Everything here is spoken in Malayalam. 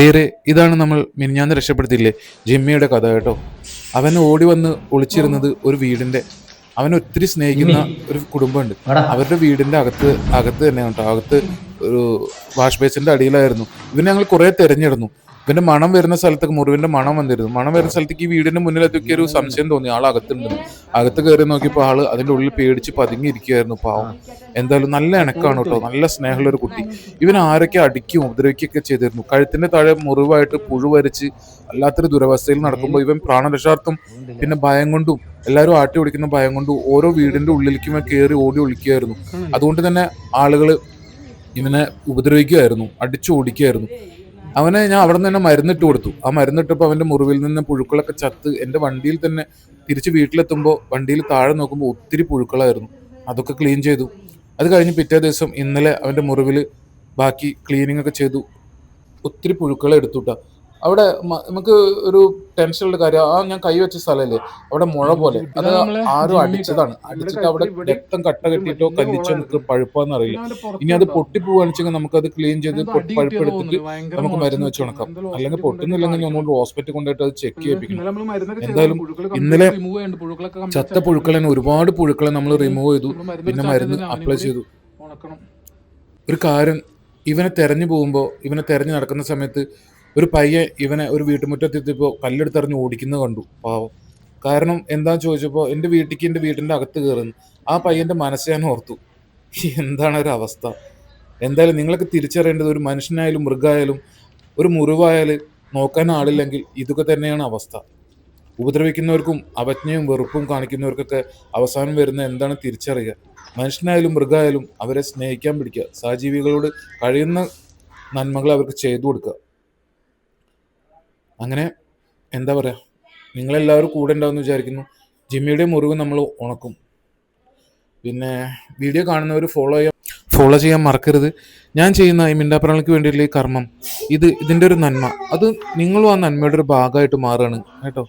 പ്രിയരെ ഇതാണ് നമ്മൾ മിനിഞ്ഞാന്ന് രക്ഷപ്പെടുത്തിയില്ലേ? ജിമ്മിയുടെ കഥ കേട്ടോ. അവൻ ഓടി വന്ന് ഒളിച്ചിരുന്നത് ഒരു വീടിന്റെ അവൻ ഒത്തിരി സ്നേഹിക്കുന്ന ഒരു കുടുംബമുണ്ട്. അവരുടെ വീടിന്റെ അകത്ത് അകത്ത് തന്നെ കേട്ടോ. അകത്ത് ഒരു വാഷ് ബേസിന്റെ അടിയിലായിരുന്നു. ഇവന് ഞങ്ങൾ കുറെ തിരഞ്ഞിരുന്നു ഇവന്റെ മണം വരുന്ന സ്ഥലത്തേക്ക് മുറിവിന്റെ മണം വന്നിരുന്നു. മണം വരുന്ന സ്ഥലത്തേക്ക് ഈ വീടിന്റെ മുന്നിൽ എത്തിയൊക്കെ ഒരു സംശയം തോന്നി. ആൾ അകത്തുണ്ട്. അകത്ത് കയറി നോക്കിയപ്പോൾ ആൾ അതിന്റെ ഉള്ളിൽ പേടിച്ച് പതുങ്ങിയിരിക്കുകയായിരുന്നു പാവം. എന്തായാലും നല്ല ഇണക്കാണ് കേട്ടോ. നല്ല സ്നേഹമുള്ള ഒരു കുട്ടി. ഇവൻ ആരൊക്കെ അടിക്കും ഉപദ്രവിക്കുകയൊക്കെ ചെയ്തിരുന്നു. കഴുത്തിന്റെ താഴെ മുറിവായിട്ട് പുഴു വരച്ച് അല്ലാത്തൊരു ദുരവസ്ഥയിൽ നടക്കുമ്പോൾ ഇവൻ പ്രാണരക്ഷാർത്ഥം പിന്നെ ഭയം കൊണ്ടും എല്ലാവരും ആട്ടി ഓടിക്കുന്ന ഭയം കൊണ്ടും ഓരോ വീടിന്റെ ഉള്ളിലേക്കും കയറി ഓടി ഒളിക്കുകയായിരുന്നു അതുകൊണ്ട് തന്നെ ആളുകൾ ഇവനെ ഉപദ്രവിക്കുമായിരുന്നു അടിച്ചു ഓടിക്കുമായിരുന്നു അവനെ ഞാൻ അവിടെ നിന്ന് തന്നെ മരുന്നിട്ട് കൊടുത്തു. ആ മരുന്നിട്ടപ്പോൾ അവന്റെ മുറിവിൽ നിന്ന് പുഴുക്കളൊക്കെ ചത്ത് എന്റെ വണ്ടിയിൽ തന്നെ തിരിച്ച് വീട്ടിലെത്തുമ്പോൾ വണ്ടിയിൽ താഴെ നോക്കുമ്പോൾ ഒത്തിരി പുഴുക്കളായിരുന്നു. അതൊക്കെ ക്ലീൻ ചെയ്തു. അത് കഴിഞ്ഞ് പിറ്റേ ദിവസം ഇന്നലെ അവന്റെ മുറിവിൽ ബാക്കി ക്ലീനിങ് ഒക്കെ ചെയ്തു. ഒത്തിരി പുഴുക്കളെ എടുത്തുട്ടാ. അവിടെ നമുക്ക് ഒരു ടെൻഷനുള്ള കാര്യം ആ ഞാൻ കൈ വെച്ച സ്ഥലമല്ലേ അവിടെ മുഴ പോലെ അത് ആരും അടിച്ചതാണ്. അടിച്ചിട്ട് അവിടെ രക്തം കട്ട കെട്ടിട്ടോ കല്ലിച്ചോ നമുക്ക് പഴുപ്പാന്ന് അറിയില്ല. ഇനി അത് പൊട്ടി പോവാണിച്ചെങ്കിൽ നമുക്ക് അത് ക്ലീൻ ചെയ്ത് പഴുപ്പെടുത്തിട്ട് നമുക്ക് മരുന്ന് വെച്ച് ഉണക്കാം. അല്ലെങ്കിൽ പൊട്ടുന്നില്ലെങ്കിൽ ഒന്നുകൊണ്ട് ഹോസ്പിറ്റൽ കൊണ്ടുപോയിട്ട് അത് ചെക്ക് ചെയ്യിപ്പിക്കണം. എന്തായാലും ഇന്നലെ ചത്ത പുഴുക്കളെ ഒരുപാട് പുഴുക്കളെ നമ്മൾ റിമൂവ് ചെയ്തു. പിന്നെ മരുന്ന് അപ്ലൈ ചെയ്തു. ഒരു കാര്യം ഇവനെ തെരഞ്ഞു പോകുമ്പോൾ ഇവനെ തെരഞ്ഞു നടക്കുന്ന സമയത്ത് ഒരു പയ്യൻ ഇവനെ ഒരു വീട്ടുമുറ്റത്തെത്തിയപ്പോൾ കല്ലെടുത്തെറിഞ്ഞ് ഓടിക്കുന്നത് കണ്ടു. പാവം. കാരണം എന്താന്ന് ചോദിച്ചപ്പോൾ എന്റെ വീട്ടിലേക്ക് എന്റെ വീടിന്റെ അകത്ത് കയറുന്നു ആ പയ്യന്റെ മനസ്സ് ഞാൻ ഓർത്തു. എന്താണ് ഒരു അവസ്ഥ? എന്തായാലും നിങ്ങൾക്ക് തിരിച്ചറിയേണ്ടത് ഒരു മനുഷ്യനായാലും മൃഗമായാലും ഒരു മുറിവായാൽ നോക്കാൻ ആളില്ലെങ്കിൽ ഇതൊക്കെ തന്നെയാണ് അവസ്ഥ. ഉപദ്രവിക്കുന്നവർക്കും അവജ്ഞയും വെറുപ്പും കാണിക്കുന്നവർക്കൊക്കെ അവസാനം വരുന്ന എന്താണ് തിരിച്ചറിയുക? മനുഷ്യനായാലും മൃഗമായാലും അവരെ സ്നേഹിക്കാൻ പിടിക്കുക. സഹജീവികളോട് കഴിയുന്ന നന്മകൾ അവർക്ക് ചെയ്തു കൊടുക്കുക. അങ്ങനെ എന്താ പറയുക നിങ്ങളെല്ലാവരും കൂടെ ഉണ്ടാവുമെന്ന് വിചാരിക്കുന്നു. ജിമ്മിയുടെ മുറിവ് നമ്മൾ ഉണക്കും. പിന്നെ വീഡിയോ കാണുന്നവർ ഫോളോ ചെയ്യാൻ ഫോളോ ചെയ്യാൻ മറക്കരുത്. ഞാൻ ചെയ്യുന്ന ഈ മിണ്ടാപ്രാണിക്ക് വേണ്ടിയിട്ടുള്ള ഈ കർമ്മം ഇത് ഇതിന്റെ ഒരു നന്മ. അത് നിങ്ങളും ആ നന്മയുടെ ഒരു ഭാഗമായിട്ട് മാറുകയാണ് കേട്ടോ.